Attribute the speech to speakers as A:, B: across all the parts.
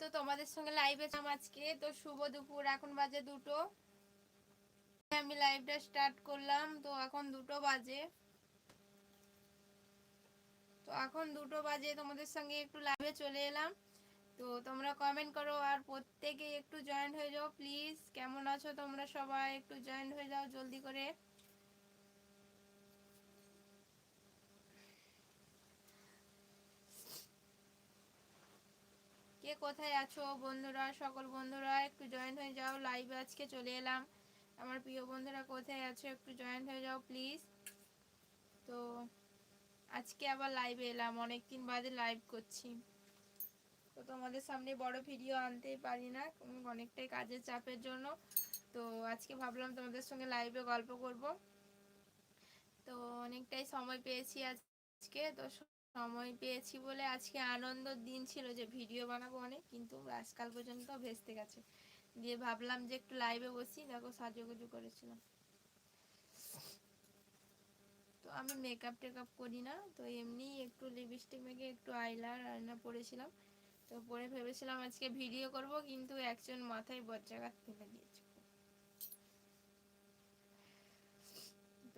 A: তো তোমাদের সঙ্গে লাইভে ছিলাম আজকে। তো শুভ দুপুর, এখন বাজে দুটো। আমি লাইভটা স্টার্ট করলাম, তো এখন দুটো বাজে। তো এখন দুটো বাজে, তোমাদের সঙ্গে একটু লাইভে চলে এলাম। তো তোমরা কমেন্ট করো আর প্রত্যেকে একটু জয়েন হয়ে যাও প্লিজ কেমন আছো তোমরা সবাই? একটু জয়েন হয়ে যাও জলদি করে। কে কোথায় আছো বন্ধুরা, সকল বন্ধুরা, একটু জয়েন হয়ে যাও লাইভে আজকে চলে এলাম। আমার প্রিয় বন্ধুরা, কোথায় আছো? একটু জয়েন হয়ে যাও প্লিজ তো আজকে আবার লাইভে এলাম, অনেকদিন বাদে লাইভ করছি। তো তোমাদের সামনে বড় ভিডিও আনতেই পারি না অনেকটাই কাজের চাপের জন্য। তো আজকে ভাবলাম তোমাদের সঙ্গে লাইভে গল্প করব। তো অনেকটাই সময় পেয়েছি আজকে, তো সময় পেয়েছি বলে আজকে আনন্দর দিন ছিল যে ভিডিও বানাবো অনেক, কিন্তু আজকাল পর্যন্ত ভেস্তে গেছে। দিয়ে ভাবলাম যে একটু লাইভে বসি, দেখো সাজুগুজু করেছিলাম। তো আমি মেকআপ টেকআপ করি না, তো এমনি একটু লিপস্টিক মেখে একটু আইলার আয়না পরেছিলাম। তো পরে ভেবেছিলাম আজকে ভিডিও করব, কিন্তু একজন মাথায় বজ্রাঘাত ফেলে দিয়েছে।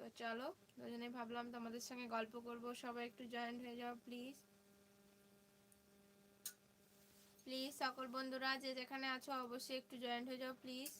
A: তো চলো দুজনে ভাবলাম তোমাদের সঙ্গে গল্প করব। সবাই একটু জয়েন্ট হয়ে যাও প্লিজ প্লিজ সকল বন্ধুরা যে যেখানে আছো, অবশ্যই একটু জয়েন্ট হয়ে যাও প্লিজ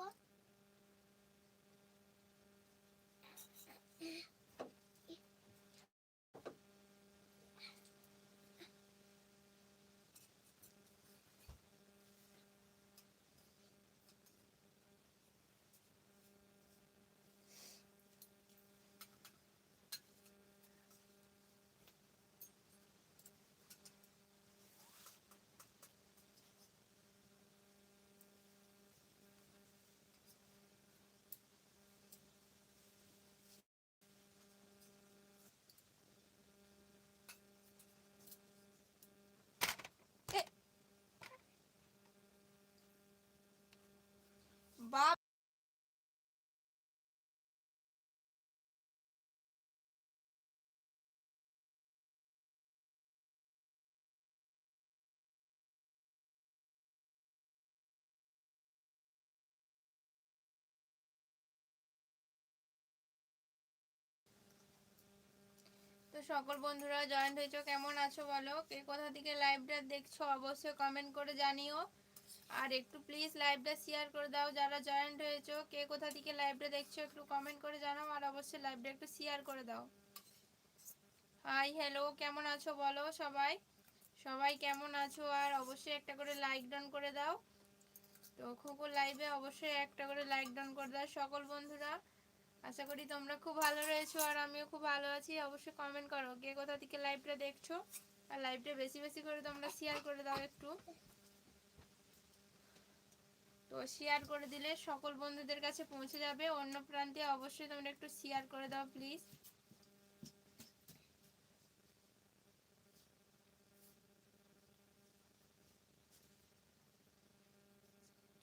A: 번 তো সকল বন্ধুরা জয়েন্ট হয়েছো, কেমন আছো বলো? কে কোথা থেকে লাইভটা দেখছ অবশ্যই কমেন্ট করে জানিও। আর একটু প্লিজ লাইভটা শেয়ার করে দাও, যারা জয়েন্ট হয়েছো, কে কোথা থেকে লাইভটা দেখছ একটু কমেন্ট করে জানাও, আর অবশ্যই লাইভটা একটু শেয়ার করে দাও। হাই হ্যালো কেমন আছো বলো সবাই? সবাই কেমন আছো? আর অবশ্যই একটা করে লাইক ডাউন করে দাও। তো খুকুর লাইভে অবশ্যই একটা করে লাইক ডাউন করে দাও। সকল বন্ধুরা আশা করি তোমরা খুব ভালো রয়েছো আর আমিও খুব ভালো আছি। অবশ্যই কমেন্ট করো কে কোথা থেকে লাইভটা দেখছ। আর লাইভটা বেশি বেশি করে তোমরা শেয়ার করে দাও একটু। তো শেয়ার করে দিলে সকল বন্ধুদের কাছে পৌঁছে যাবে। অন্য প্রান্তে অবশ্যই তোমরা একটু শেয়ার করে দাও প্লিজ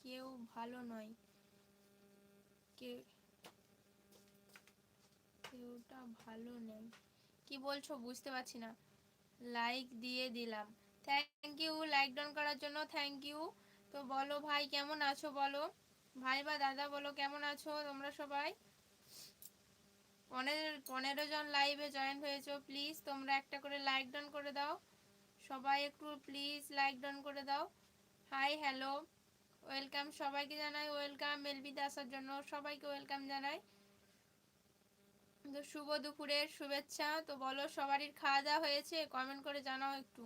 A: কেউ ভালো নয়। কেউ কেউটা ভালো নেই। কি বলছো বুঝতে পারছি না। লাইক দিয়ে দিলাম। থ্যাংক ইউ লাইক ডাউন করার জন্য থ্যাংক ইউ তো বলো ভাই, কেমন আছো বলো? ভাই বা দাদা বলো, কেমন আছো তোমরা সবাই? পনেরো পনেরো জন লাইভে জয়েন হয়েছো। প্লিজ তোমরা একটা করে লাইক ডাউন করে দাও। সবাই একটু প্লিজ লাইক ডাউন করে দাও। হাই হ্যালো ওয়েলকাম সবাইকে জানাই। ওয়েলকাম এলবিতে আসার জন্য সবাইকে ওয়েলকাম জানাই। তো শুভ দুপুরের শুভেচ্ছা। তো বলো, সবারই খাওয়া দাওয়া হয়েছে? কমেন্ট করে জানাও একটু।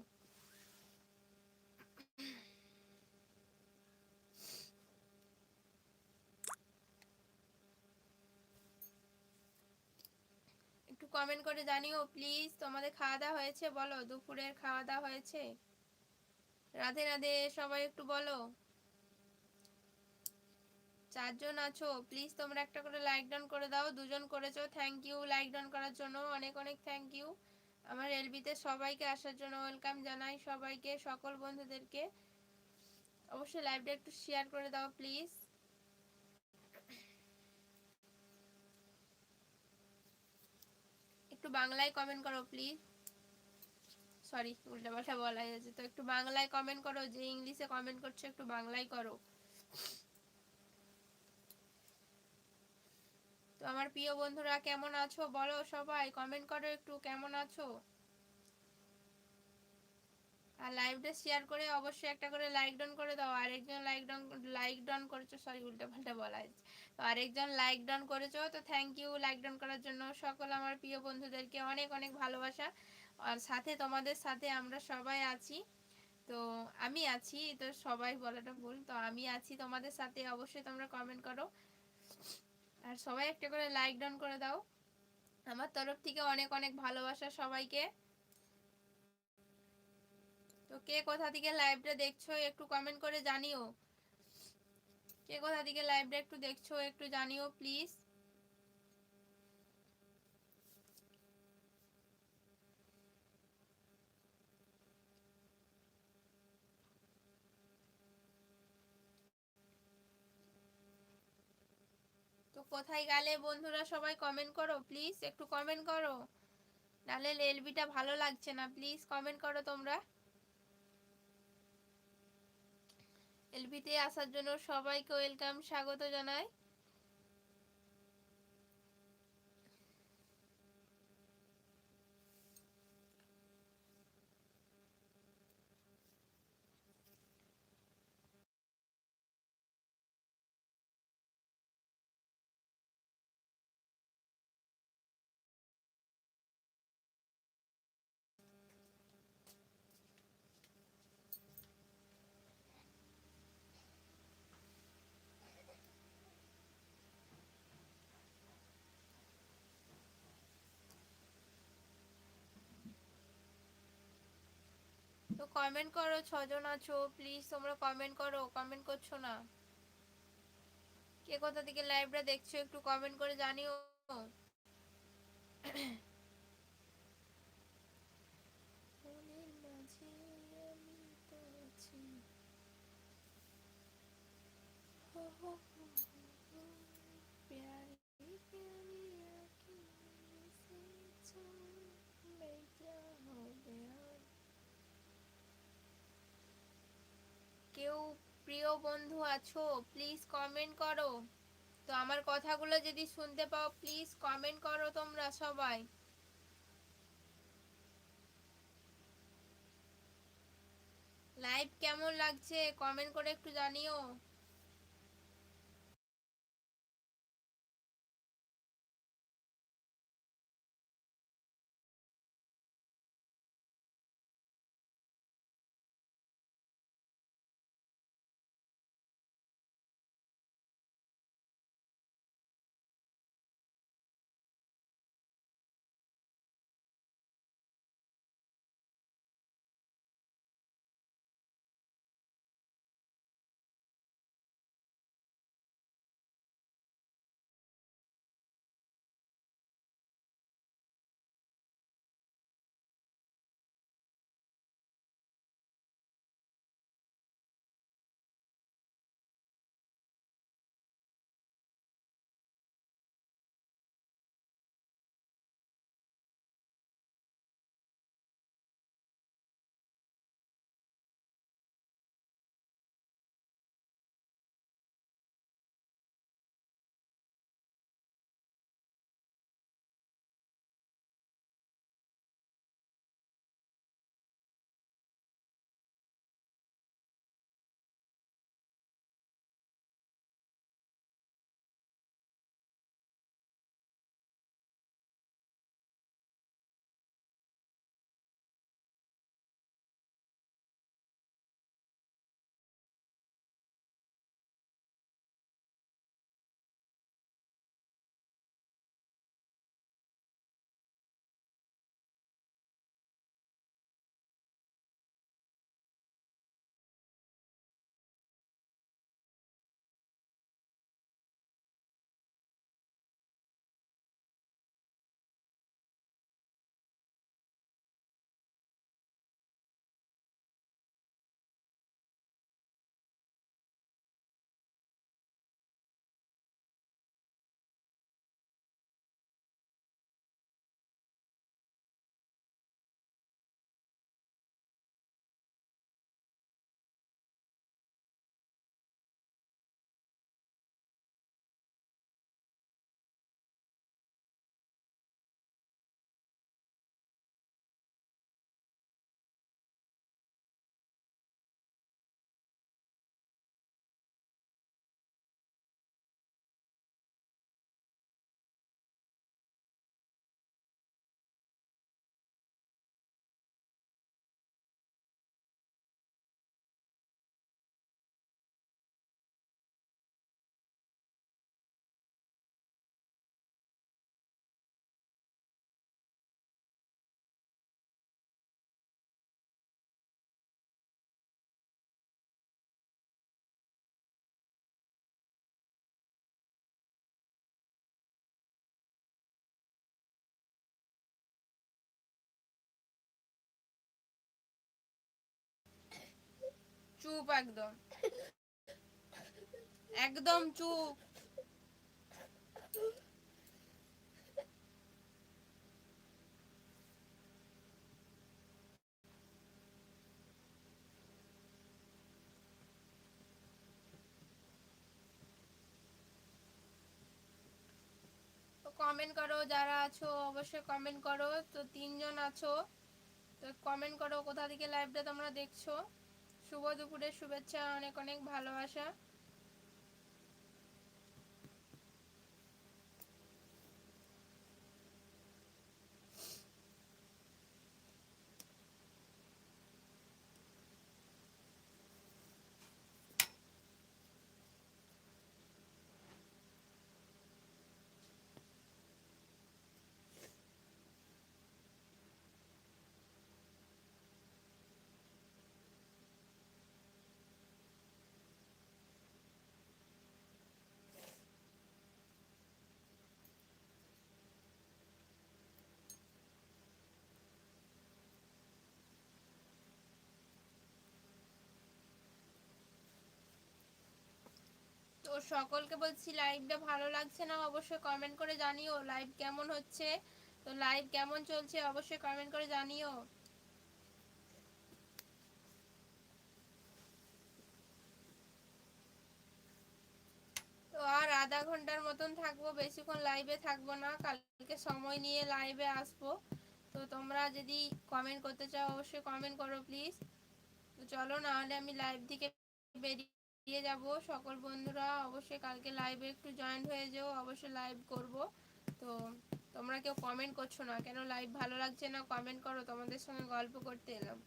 A: একটু কমেন্ট করে জানিও প্লিজ তোমাদের খাওয়া দাওয়া হয়েছে? বলো, দুপুরের খাওয়া দাওয়া হয়েছে? রাধে রাধে, সবাই একটু বলো। চারজন আছো প্লিজ তোমরা একটা করে লাইক ডাউন করে দাও, দুজন করেছ থ্যাংক ইউ লাইক ডাউন করার জন্য, অনেক অনেক থ্যাংক ইউ আমার এলবিতে সবাইকে আসার জন্য ওয়েলকাম জানাই, সবাইকে, সকল বন্ধুদেরকে। অবশ্যই লাইভটা একটু শেয়ার করে দাও প্লিজ একটু বাংলায় কমেন্ট করো প্লিজ সরি উল্টাপাল্টা বলা হয়েছে তো একটু বাংলায় কমেন্ট করো, যে ইংলিশে কমেন্ট করছ, একটু বাংলায় করো। তো আমার প্রিয় বন্ধুরা, কেমন আছো? বলো সবাই কমেন্ট করো একটু, কেমন আছো? আর লাইভটা শেয়ার করে অবশ্যই একটা করে লাইক ডাউন করে দাও। আরেকজন লাইক ডাউন লাইক ডাউন করেছ সরি উল্টো পাল্টা বলা হয়েছে। তো আরেকজন লাইক ডাউন করেছ, তো থ্যাংক ইউ লাইক ডাউন করার জন্য সকল আমার প্রিয় বন্ধুদেরকে অনেক অনেক ভালোবাসা। আর সাথে, তোমাদের সাথে আমরা সবাই আছি। তো আমি আছি, তো সবাই বলাটা ভুল। তো আমি আছি তোমাদের সাথে, অবশ্যই তোমরা কমেন্ট করো। আর সবাই একটা করে লাইক ডাউন করে দাও। আমার তরফ থেকে অনেক অনেক ভালোবাসা সবাইকে। তো কে কোথা থেকে লাইভটা দেখছ একটু কমেন্ট করে জানিও। কে কোথা থেকে লাইভটা একটু দেখছ একটু জানিও প্লিজ কোথায় গেলে বন্ধুরা সবাই কমেন্ট করো প্লিজ একটু কমেন্ট করো। নাহলে এলবিটা ভালো লাগছে না প্লিজ কমেন্ট করো তোমরা। এলবিতে আসার জন্য সবাইকে ওয়েলকাম স্বাগত জানাই। কমেন্ট করো, ছজন আছো প্লিজ তোমরা কমেন্ট করো কমেন্ট করছ না। কে কোথা থেকে লাইভটা দেখছ একটু কমেন্ট করে জানিও। কেউ প্রিয় বন্ধু আছো প্লিজ কমেন্ট করো। তো আমার কথাগুলো যদি শুনতে পাও প্লিজ কমেন্ট করো তোমরা সবাই। লাইভ কেমন লাগছে? কমেন্ট করে একটু জানিও। চুপ একদম। একদম চুপ। কমেন্ট করো যারা আছো, অবশ্যই কমেন্ট করো। তো তিনজন আছো, তো কমেন্ট করো কোথা থেকে লাইভটা তোমরা দেখছ। শুভ দুপুরের শুভেচ্ছা অনেক অনেক ভালোবাসা। তো সকলকে বলছি লাইভটা ভালো লাগছে না, অবশ্যই কমেন্ট করে জানিও লাইভ কেমন হচ্ছে। তো লাইভ কেমন চলছে অবশ্যই কমেন্ট করে জানিও। তো আর আধা ঘণ্টার মতন থাকব, বেশিক্ষণ লাইভে থাকব না, কালকে সময় নিয়ে লাইভে আসব। তো তোমরা যদি কমেন্ট করতে চাও, অবশ্যই কমেন্ট করো প্লিজ তো চলো, না হলে আমি লাইভ থেকে বেরিয়ে দিয়ে যাব। সকল বন্ধুরা অবশ্যই কালকে লাইভে একটু জয়েন্ট হয়ে যেও, অবশ্যই লাইভ করব। তো তোমরা কেউ কমেন্ট করছ না, কেন লাইভ ভালো লাগছে না কমেন্ট করো, তোমাদের সঙ্গে গল্প করতে এলাম।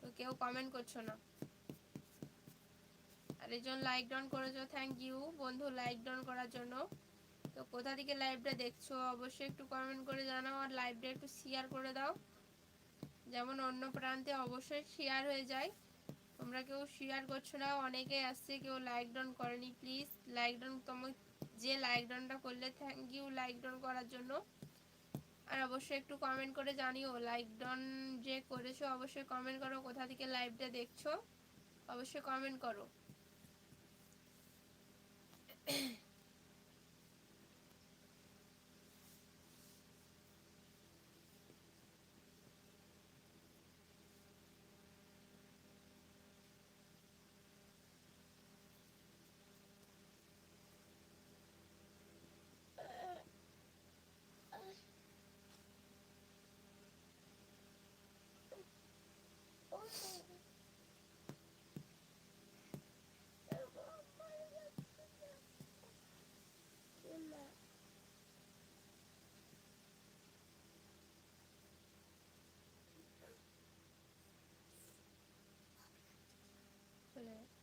A: তো কেউ কমেন্ট করছ না। আর একজন লাইক ডাউন করেছ থ্যাংক ইউ বন্ধু লাইক ডাউন করার জন্য। তো কোথা থেকে লাইভটা দেখছ, অবশ্যই একটু কমেন্ট করে জানাও আর লাইভটা একটু শেয়ার করে দাও। যেমন অন্য প্রান্তে অবশ্যই শেয়ার হয়ে যায়। তোমরা কেউ শেয়ার করছ না, অনেকে আসছে, কেউ লাইক ডাউন করেনি প্লিজ লাইক ডাউন তোমার যে লাইক ডাউনটা করলে থ্যাংক ইউ লাইক ডাউন করার জন্য। আর অবশ্যই একটু কমেন্ট করে জানিও লাইক ডাউন যে করেছ, অবশ্যই কমেন্ট করো কোথা থেকে লাইভটা দেখছ, অবশ্যই কমেন্ট করো। Chocolate.